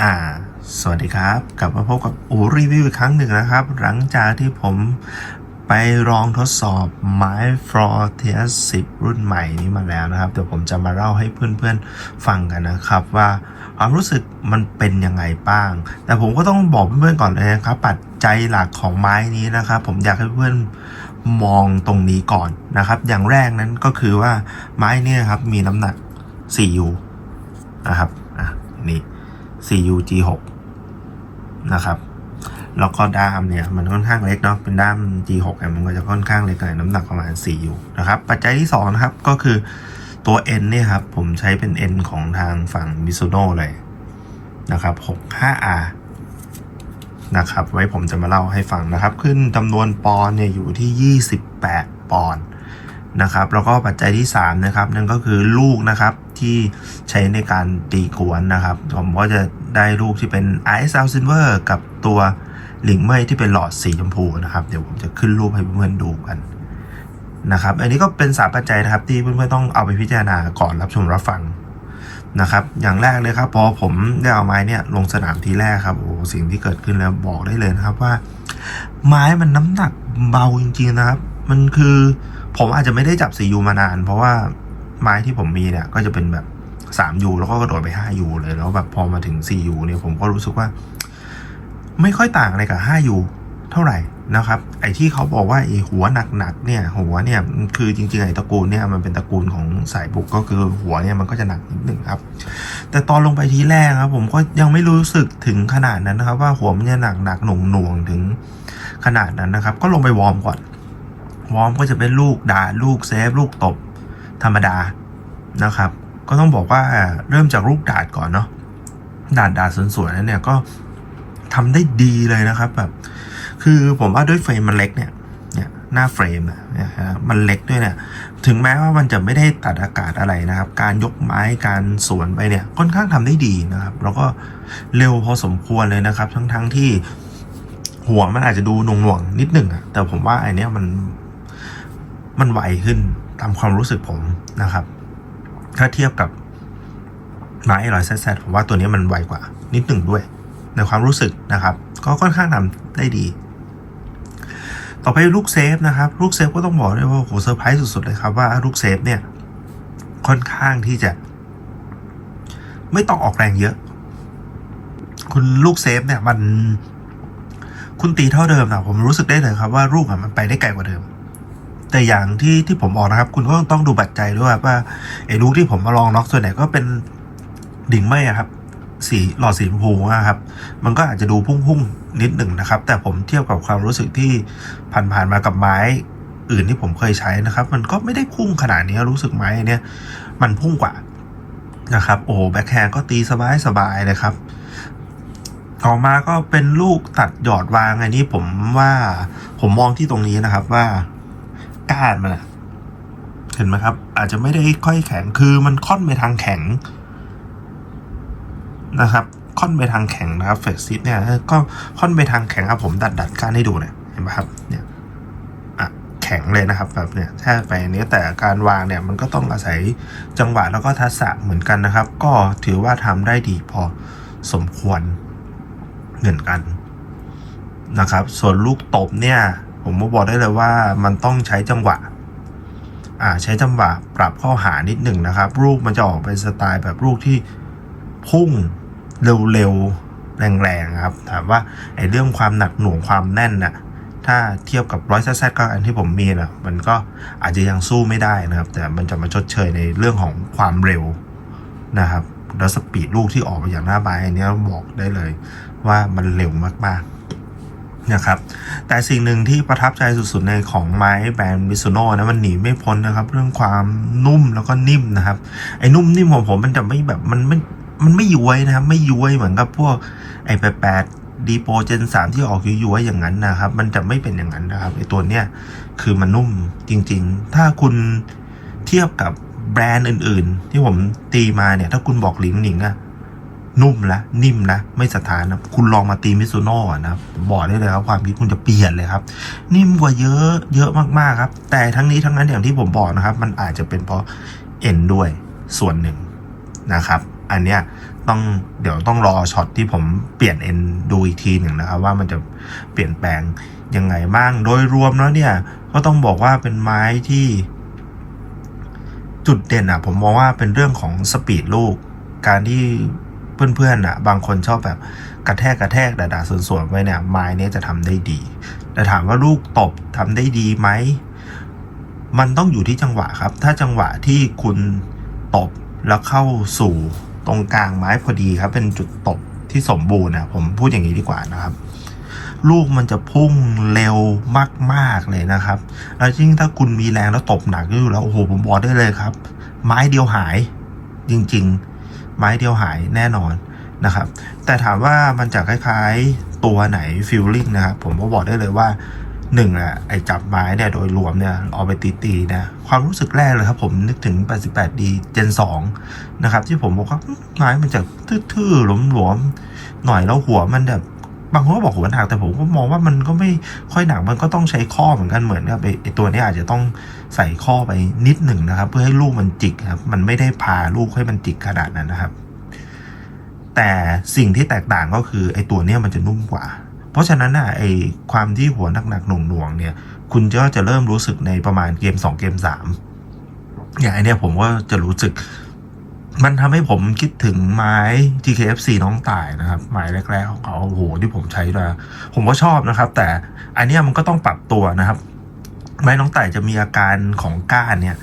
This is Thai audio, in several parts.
อ่าสวัสดีครับ กลับมาพบกับอูรีวิวอีกครั้งหนึ่งนะครับ หลังจากที่ผมไปลองทดสอบไม้ f l o r t i a 10รุ่นใหม่นี้มาแล้วนะครับ เดี๋ยวผมจะมาเล่าให้เพื่อนๆฟังกันนะครับ ว่าความรู้สึกมันเป็นยังไงบ้าง แต่ผมก็ต้องบอกเพื่อนๆก่อนเลยนะครับ ปัจจัยหลักของไม้นี้นะครับ ผมอยากให้เพื่อนมองตรงนี้ก่อนนะครับ อย่างแรกนั้นก็คือว่าไม้นี่ครับมีน้ำหนัก 4U นะครับอะนี่ CUG6 นะครับแล้วก็ด้ามเนี่ยมันค่อนข้างเล็กเนาะเป็นด้าม G6 เนี่ยมันก็จะค่อนข้างเล็กหน่อยน้ำหนักประมาณ 4U นะครับปัจจัยที่2นะครับก็คือตัว N เนี่ยครับผมใช้เป็น N ของทางฝั่ง Mizuno เลยนะครับ 65R นะครับไว้ผมจะมาเล่าให้ฟังนะครับ ขึ้นจำนวนปอนเนี่ยอยู่ที่ 28 ปอนนะครับแล้วก็ปัจจัยที่ 3 นะครับ นั่นก็คือลูกนะครับ ที่ใช้ในการตีกวนนะครับ ผมก็จะได้ลูกที่เป็น ISL Silver กับตัวหลิงเมยที่เป็นหลอดสีชมพูนะครับ เดี๋ยวผมจะขึ้นรูปให้เพื่อนๆดูกันนะครับ อันนี้ก็เป็นสามปัจจัยนะครับ ที่เพื่อนๆต้องเอาไปพิจารณาก่อนรับชมรับฟังนะครับ อย่างแรกเลยครับ พอผมได้เอาไม้เนี่ยลงสนามทีแรกครับโอ้สิ่งที่เกิดขึ้นแล้วบอกได้เลยนะครับว่า ไม้มันน้ำหนักเบาจริงๆนะครับ มันคือผมอาจจะไม่ได้จับ 4U มานาน เพราะว่า ไม้ที่ผมมีเนี่ยก็จะเป็นแบบ 3U แล้วก็กระโดดไป 5U เลยแล้วแบบพอมาถึง 4U เนี่ยผมก็รู้สึกว่า ไม่ค่อยต่างอะไรกับ 5U เท่าไหร่นะครับ ไอ้ที่เขาบอกว่าไอ้หัวหนักๆเนี่ย หัวเนี่ยคือจริงๆไอ้ตระกูลเนี่ยมันเป็นตระกูลของสายบุกก็คือหัวเนี่ยมันก็จะหนักนิดหนึ่งครับ แต่ตอนลงไปทีแรกครับ ผมก็ยังไม่รู้สึกถึงขนาดนั้นนะครับ ว่าหัวมันจะหนักหนักหน่วงหน่วงๆถึงขนาดนั้นนะครับ ก็ลงไปวอร์มก่อนวอร์มก็จะเป็นลูกด่าลูกเซฟลูกตบ ธรรมดานะครับ ก็ต้องบอกว่าเริ่มจากลูกดาดก่อนเนาะดาดดาดสวยๆนั้นเนี่ยก็ทำได้ดีเลยนะครับแบบ คือผมว่าด้วยเฟรมมันเล็กเนี่ยเนี่ยหน้าเฟรมอะนะฮะมันเล็กด้วยเนี่ย ถึงแม้ว่ามันจะไม่ได้ตัดอากาศอะไรนะครับ การยกไม้การสวนไปเนี่ยค่อนข้างทำได้ดีนะครับ แล้วก็เร็วพอสมควรเลยนะครับ ทั้งๆทที่หัวมันอาจจะดูหน่วงๆนิดหนึ่งอะแต่ผมว่าไอเนี้ยมันมันไวขึ้น ตามความรู้สึกผมนะครับ ถ้าเทียบกับไม้อร่อยแซ่ผมว่าตัวนี้มันไวกว่า นิดหนึ่งด้วย ในความรู้สึกนะครับ ก็ค่อนข้างทำได้ดี ต่อไปลูกเซฟนะครับ ลูกเซฟก็ต้องบอกเลยว่าโหเซอร์ไพรส์สุดๆเลยครับว่าลูกเซฟเนี่ยค่อนข้างที่จะ ไม่ต้องออกแรงเยอะ คุณลูกเซฟเนี่ยมันคุณตีเท่าเดิมนะผมรู้สึกได้เลยครับว่าลูกอะมันไปได้ไกลกว่าเดิม แต่อย่างที่ที่ผมบอกนะครับ คุณก็ต้องดูปัจจัยด้วยว่าไอ้ลูกที่ผมมาลองน็อกส่วนใหญ่ก็เป็นดิ่งไม่อะครับสีหลอดสีชมพูนะครับ มันก็อาจจะดูพุ่งๆนิดหนึ่งนะครับ แต่ผมเทียบกับความรู้สึกที่ผ่านๆมากับไม้อื่นที่ผมเคยใช้นะครับ มันก็ไม่ได้พุ่งขนาดนี้รู้สึกไม้เนี้ยมันพุ่งกว่านะครับ โอ้แบ็คแฮนด์ก็ตีสบายๆเลยครับ ต่อมาก็เป็นลูกตัดหยอดวางอันนี้ผมว่าผมมองที่ตรงนี้นะครับว่า ก้านมันเห็นไหมครับ อาจจะไม่ได้ค่อยแข็งคือมันค่อนไปทางแข็งนะครับ ค่อนไปทางแข็งนะครับเฟกซิตเนี่ยก็ค่อนไปทางแข็งครับผมดัดดัดก้านให้ดูเนี่ยเห็นไหมครับเนี่ยแข็งเลยนะครับแบบเนี่ยแท้ไปนี้แต่การวางเนี่ยมันก็ต้องอาศัยจังหวะแล้วก็ทักษะเหมือนกันนะครับ ก็ถือว่าทำได้ดีพอสมควรเหมือนกันนะครับ ส่วนลูกตบเนี่ย ผมบอกได้เลยว่ามันต้องใช้จังหวะอ่าใช้จังหวะปรับข้าหานิดหนึ่งนะครับลูกมันจะออกเป็นสไตล์แบบลูกที่พุ่งเร็วๆแรงๆครับ ถามว่าไอ้เรื่องความหนักหน่วงความแน่นน่ะถ้าเทียบกับร้อยแซดก็อันที่ผมมีนะมันก็อาจจะยังสู้ไม่ได้นะครับ แต่มันจะมาชดเชยในเรื่องของความเร็วนะครับ แล้วสปีดลูกที่ออกมาอย่างหน้าบายอันนี้บอกได้เลย ว่ามันเร็วมากๆ นะครับแต่สิ่งหนึ่งที่ประทับใจสุดๆในของไม้แบรนด์มิซูโน่นะมันหนีไม่พ้นนะครับ เรื่องความนุ่มแล้วก็นิ่มนะครับ ไอ้นุ่มนิ่มของผมมันจะไม่แบบมันไม่มันไม่ย้วยนะครับ ไม่ย้วยเหมือนกับพวกไอ้แปดแปดดีโปเจนสามที่ออกย้วยๆอย่างนั้นนะครับ มันจะไม่เป็นอย่างนั้นนะครับไอ้ตัวเนี้ยคือมันนุ่มจริง ๆ ถ้าคุณเทียบกับแบรนด์อื่น ๆ ที่ผมตีมาเนี่ย ถ้าคุณบอกหลิงหนิงอะ นุ่มละนิ่มละไม่สถานนะคุณลองมาตีมิซูโน่ะนะบอกได้เลยครับความคิดคุณจะเปลี่ยนเลยครับ นิ่มกว่าเยอะเยอะมากๆครับ แต่ทั้งนี้ทั้งนั้นอย่างที่ผมบอกนะครับ มันอาจจะเป็นเพราะเอ็นด้วยส่วนหนึ่งนะครับ อันเนี้ยต้องเดี๋ยวต้องรอช็อตที่ผมเปลี่ยนเอ็นดูอีกทีหนึ่งนะครับ ว่ามันจะเปลี่ยนแปลงยังไงบ้างโดยรวมแล้วเนี่ยก็ต้องบอกว่าเป็นไม้ที่ จุดเด่นอะ ผมมองว่าเป็นเรื่องของสปีดลูก การที่ เพื่อนๆอะบางคนชอบแบบกระแทกกระแทกด่าๆส่วนๆไว้เนี่ยไม้เนี้ยจะทำได้ดี แต่ถามว่าลูกตบทำได้ดีไหมมันต้องอยู่ที่จังหวะครับ ถ้าจังหวะที่คุณตบแล้วเข้าสู่ตรงกลางไม้พอดีครับ เป็นจุดตบที่สมบูรณ์นะผมพูดอย่างนี้ดีกว่านะครับ ลูกมันจะพุ่งเร็วมากๆเลยนะครับ แล้วยิ่งถ้าคุณมีแรงแล้วตบหนักอยู่แล้วโอ้โหผมบอกได้เลยครับ ไม้เดียวหายจริง ๆ ไม้เดียวหายแน่นอนนะครับ แต่ถามว่ามันจะคล้ายๆตัวไหนฟิลลิ่งนะครับ ผมก็บอกได้เลยว่าหนึ่งอะไอจับไม้เนี่ยโดยรวมเนี่ยเอาไปตีตีๆนะความรู้สึกแรกเลยครับผมนึกถึง 88D Gen 2นะครับ ที่ผมบอกว่าไม้มันจะทื่อๆหลวมๆหน่อยแล้วหัวมันแบบบางคนก็บอกหัวหนักแต่ผมก็มองว่ามันก็ไม่ค่อยหนักมันก็ต้องใช้ข้อเหมือนกันเหมือนกับไอ้ตัวนี้อาจจะต้อง ใส่ข้อไปนิดหนึ่งนะครับ เพื่อให้ลูกมันจิกครับ มันไม่ได้พาลูกให้มันจิกขนาดนั้นนะครับ แต่สิ่งที่แตกต่างก็คือไอ้ตัวเนี้ยมันจะนุ่มกว่า เพราะฉะนั้นน่ะไอ้ความที่หัวหนักๆหน่วงๆเนี่ย คุณก็จะเริ่มรู้สึกในประมาณเกม 2 เกม3อย่างไอเนี้ยผมก็จะรู้สึก มันทำให้ผมคิดถึงไม้ TKFC น้องต่ายนะครับไม้แรกๆของเขาโอ้โหที่ผมใช้ด้วผมก็ชอบนะครับ แต่อันเนี้ยมันก็ต้องปรับตัวนะครับ ไม้น้องไต่จะมีอาการของก้านเนี่ย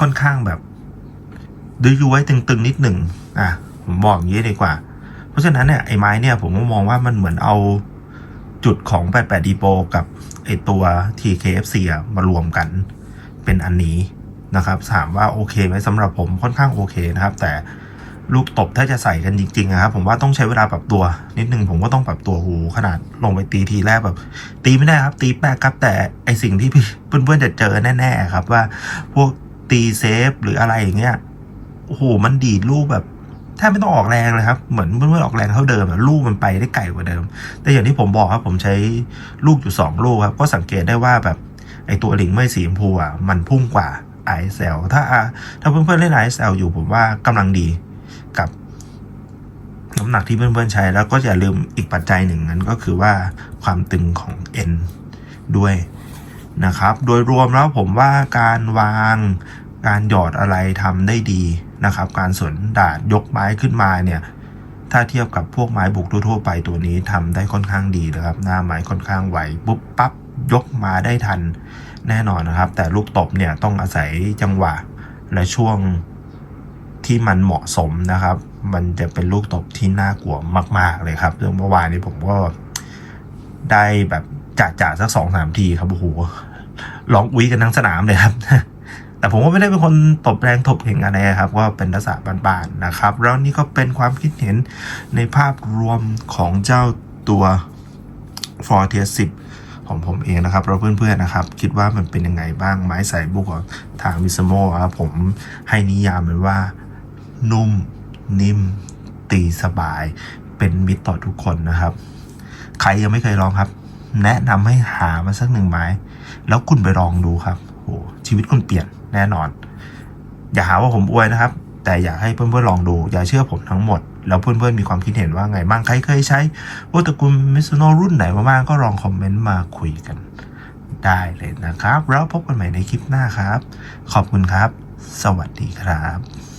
ค่อนข้างแบบดื้อยุ้ยตึงๆนิดหนึ่งอะผมบอกอย่างนี้ดีกว่า เพราะฉะนั้นเนี่ยไอ้ไม้เนี่ยผมก็มองว่ามันเหมือนเอาจุดของ88 d p o กับไอ้ตัว TKFC มารวมกันเป็นอันนี้นะครับ ถามว่าโอเคไหมสำหรับผมค่อนข้างโอเคนะครับ แต่ ลูกตบถ้าจะใส่กันจริงๆอะครับผมว่าต้องใช้เวลาปรับตัว นิดนึงผมก็ต้องปรับตัวหูขนาดลงไปตีทีแรกแบบ ตีไม่ได้ครับ ตีแปกครับ แต่ไอสิ่งที่พี่เพื่อนๆจะเจอแน่ๆครับว่าพวกตีเซฟหรืออะไรอย่างเงี้ยโอ้โหมันดีดลูกแบบแทบไม่ต้องออกแรงเลยครับ เหมือนเพื่อนๆออกแรงเท่าเดิมลูกมันไปได้ไกลกว่าเดิม แต่อย่างที่ผมบอกครับผมใช้ลูกอยู่สองลูกครับ ก็สังเกตได้ว่าแบบไอตัวหลิงไม่สีชมพูอะมันพุ่งกว่า ISL ถ้าถ้าเพื่อนๆเล่น ISL อยู่ผมว่ากำลังดี น้ำหนักที่เพื่อนๆใช้ แล้วก็อย่าลืมอีกปัจจัยหนึ่งนั้นก็คือว่าความตึงของ N ด้วยนะครับ โดยรวมแล้วผมว่าการวางการหยอดอะไรทำได้ดีนะครับ การสวนดาดยกไม้ขึ้นมาเนี่ยถ้าเทียบกับพวกไม้บุกทั่วไปตัวนี้ทำได้ค่อนข้างดีนะครับ หน้าไม้ค่อนข้างไหวปุ๊บปั๊บยกมาได้ทันแน่นอนนะครับ แต่ลูกตบเนี่ยต้องอาศัยจังหวะและช่วงที่มันเหมาะสมนะครับ มันจะเป็นลูกตบที่น่ากลัวมาก ๆ เลยครับเรื่องเมื่อวานนี้ผมก็ได้แบบจ่าจ่าๆสักสองสามทีครับโอ้โหร้องอุ้ยกันทั้งสนามเลยครับ แต่ผมก็ไม่ได้เป็นคนตบแรงตบเก่งอะไรครับ ก็เป็นลักษณะบานๆนะครับ แล้วนี่ก็เป็นความคิดเห็นในภาพรวมของเจ้าตัว f o r t i 10 ของผมเองนะครับเราเพื่อนๆนะครับ คิดว่ามันเป็นยังไงบ้างไม้ใส่บุกของทางวิสโมครับผมให้นิยามมันว่านุ่ม นิ่ม ตีสบาย เป็นมิตรต่อทุกคนนะครับ ใครยังไม่เคยลองครับ แนะนำให้หามาสักหนึ่งไม้ แล้วคุณไปลองดูครับโหชีวิตคุณเปลี่ยนแน่นอน อย่าหาว่าผมอวยนะครับ แต่อยากให้เพื่อนๆลองดู อย่าเชื่อผมทั้งหมด แล้วเพื่อนๆมีความคิดเห็นว่าไงบ้างใครเคยใช้วัตระกูลมิซูโนรุ่นไหนมาบ้างก็ลองคอมเมนต์มาคุยกันได้เลยนะครับ แล้วพบกันใหม่ในคลิปหน้าครับ ขอบคุณครับ สวัสดีครับ